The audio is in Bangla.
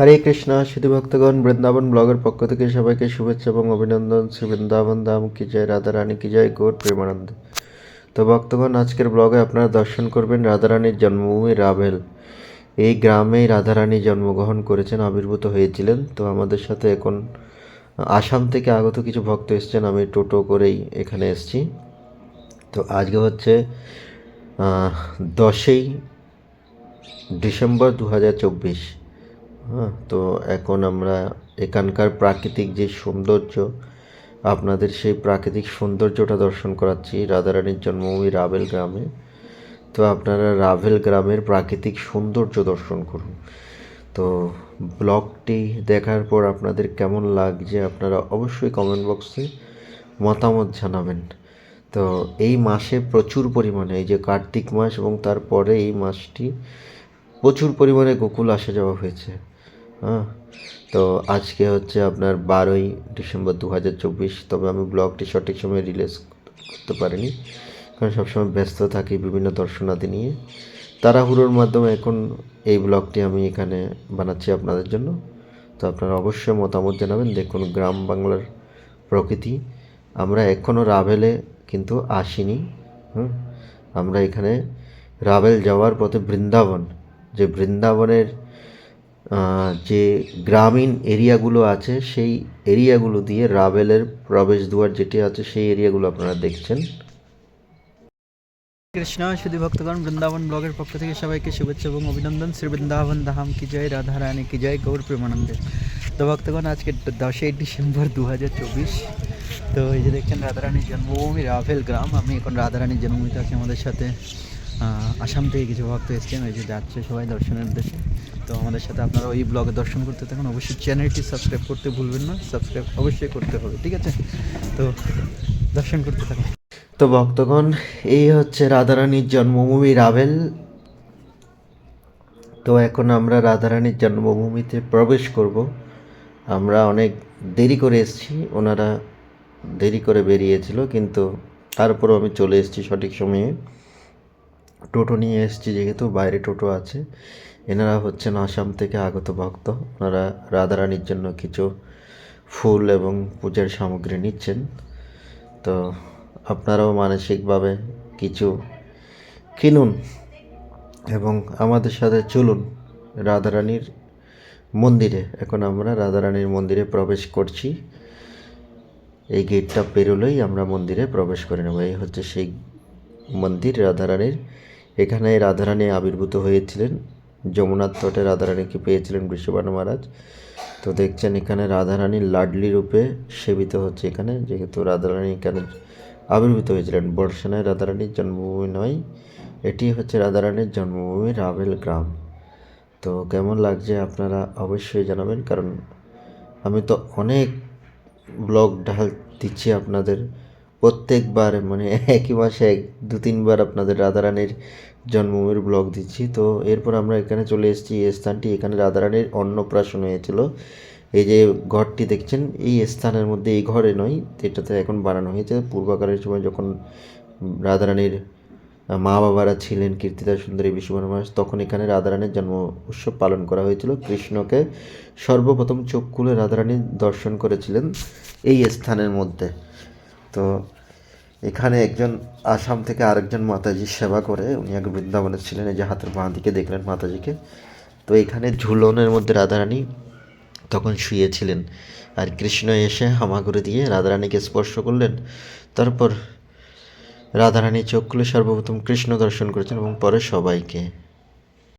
হরে কৃষ্ণ শুধু ভক্তগণ, বৃন্দাবন ব্লগের পক্ষ থেকে সবাইকে শুভেচ্ছা এবং অভিনন্দন। শ্রী বৃন্দাবন ধাম, কি জয় রাধা রানী, কি জয় গৌর প্রেমানন্দ। তো ভক্তগণ, আজকের ব্লগে আপনারা দর্শন করবেন রাধারানীর জন্মভূমি রাভেল। এই গ্রামেই রাধারানী জন্মগ্রহণ করেছেন, আবির্ভূত হয়েছিলেন। তো আমাদের সাথে এখন আসাম থেকে আগত কিছু ভক্ত এসছেন, আমি টোটো করেই এখানে এসেছি। তো আজকে হচ্ছে দশই ডিসেম্বর দু হাজার চব্বিশ। হ্যাঁ তো এখন আমরা এখানকার প্রাকৃতিক যে সৌন্দর্য, আপনাদের সেই প্রাকৃতিক সৌন্দর্যটা দর্শন করাচ্ছি রাধারানীর জন্মভূমি রাভেল গ্রামে। তো আপনারা রাভেল গ্রামের প্রাকৃতিক সৌন্দর্য দর্শন করুন। তো ব্লগটি দেখার পর আপনাদের কেমন লাগছে আপনারা অবশ্যই কমেন্ট বক্সে মতামত জানাবেন। তো এই মাসে প্রচুর পরিমাণে, এই যে কার্তিক মাস এবং তারপরে এই মাসটি প্রচুর পরিমাণে গোকুল আসা যাওয়া হয়েছে। হ্যাঁ তো আজকে হচ্ছে আপনার বারোই ডিসেম্বর দু হাজার চব্বিশ, তবে আমি ব্লগটি সঠিক সময় রিলিজ করতে পারিনি, কারণ সবসময় ব্যস্ত থাকি বিভিন্ন দর্শনাদি নিয়ে। তাড়াহুড়োর মাধ্যমে এখন এই ব্লগটি আমি এখানে বানাচ্ছি আপনাদের জন্য। তো আপনারা অবশ্যই মতামত জানাবেন, দেখুন গ্রাম বাংলার প্রকৃতি। আমরা এখনও রাভেলে কিন্তু আসিনি, হুম, আমরা এখানে রাভেল যাওয়ার পথে বৃন্দাবন, যে বৃন্দাবনের যে গ্রামীণ এরিয়াগুলো আছে, সেই এরিয়াগুলো দিয়ে রাভেলের প্রবেশ দুয়ার যেটি আছে, সেই এরিয়াগুলো আপনারা দেখছেন। কৃষ্ণ, শুধু ভক্তগণ, বৃন্দাবন ব্লগের পক্ষ থেকে সবাইকে শুভেচ্ছা এবং অভিনন্দন। শ্রী বৃন্দাবন ধাম, কি জয় রাধা রানী, কি জয় গৌর প্রেমানন্দে। তো ভক্তগণ, আজকে দশই ডিসেম্বর দু হাজার চব্বিশ। তো এই যে দেখছেন রাধারানীর জন্মভূমি রাভেল গ্রাম। আমি এখন রাধারানীর জন্মভূমিতে আছি আমাদের সাথে। আসাম থেকে কিছু ভক্ত এসেছেন ওই যে যাচ্ছে সবাই দর্শনের উদ্দেশ্যে। তো আমাদের সাথে আপনারা ওই ব্লগে দর্শন করতে থাকুন। অবশ্যই চ্যানেলটি সাবস্ক্রাইব করতে ভুলবেন না। সাবস্ক্রাইব অবশ্যই করতে হবে, ঠিক আছে? তো দর্শন করতে থাকুন। তো ভক্তগণ, এই হচ্ছে রাধারানীর জন্মভূমি রাভেল। তো এখন আমরা রাধারানীর জন্মভূমিতে প্রবেশ করব। আমরা অনেক দেরি করে এসেছি। ওনারা দেরি করে বেরিয়েছিল, কিন্তু তারপরেও আমি চলে এসেছি সঠিক সময়ে। টোটো নিয়ে এসেছি যেহেতু, বাইরে টোটো আছে। এনারা হচ্ছেন আসাম থেকে আগত ভক্ত। ওনারা রাধারানীর জন্য কিছু ফুল এবং পূজার সামগ্রী নিচ্ছেন। তো আপনারাও মানসিকভাবে কিছু কিনুন এবং আমাদের সাথে চলুন রাধারানীর মন্দিরে। এখন আমরা রাধারানীর মন্দিরে প্রবেশ করছি। এই গেটটা পেরোলেই আমরা মন্দিরে প্রবেশ করে নেব। এই হচ্ছে সেই মন্দির রাধারানীর। এখানে রাধারানী আবির্ভূত হয়েছিলেন। যমুনার তটে রাধারানীকে পেয়েছিলেন বৃষভানু মহারাজ। তো দেখছেন এখানে রাধারানীর লাডলি রূপে সেবিত হচ্ছে এখানে, যেহেতু রাধারানী এখানে আবির্ভূত হয়েছিলেন। বর্ষানায় রাধারানীর জন্মভূমি নয়, এটি হচ্ছে রাধারানীর জন্মভূমি রাভেল গ্রাম। তো কেমন লাগছে আপনারা অবশ্যই জানাবেন, কারণ আমি তো অনেক ব্লগ ঢাল দিচ্ছি আপনাদের। প্রত্যেকবার মানে একই মাসে এক, দু, তিনবার আপনাদের রাধারানীর জন্মভূমির ব্লগ দিচ্ছি। তো এরপর আমরা এখানে চলে এসেছি। এই স্থানটি এখানে রাধারানীর অন্নপ্রাশন হয়েছিল। এই যে ঘরটি দেখছেন, এই স্থানের মধ্যে এই ঘরে নয়, এটাতে এখন বানানো হয়েছে। পূর্বকালের সময় যখন রাধারানীর মা বাবারা ছিলেন কীর্তিদা সুন্দরী বিশ্ববর্মা মহারাজ তখন এখানে রাধারানীর জন্ম উৎসব পালন করা হয়েছিল। কৃষ্ণকে সর্বপ্রথম চোখ খুলে রাধারানী দর্শন করেছিলেন এই স্থানের মধ্যে। তো এখানে একজন আসাম থেকে আরেকজন মাতাজির সেবা করে। উনি আগে বৃন্দাবনে ছিলেন, এই যে হাতের বাঁ দিকে দেখলেন মাতাজিকে। তো এখানে ঝুলনের মধ্যে রাধারানী তখন শুয়েছিলেন আর কৃষ্ণ এসে হামাগুড়ি দিয়ে রাধারানীকে স্পর্শ করলেন। তারপর রাধারানী চোখ খুলে সর্বপ্রথম কৃষ্ণ দর্শন করেছেন এবং পরে সবাইকে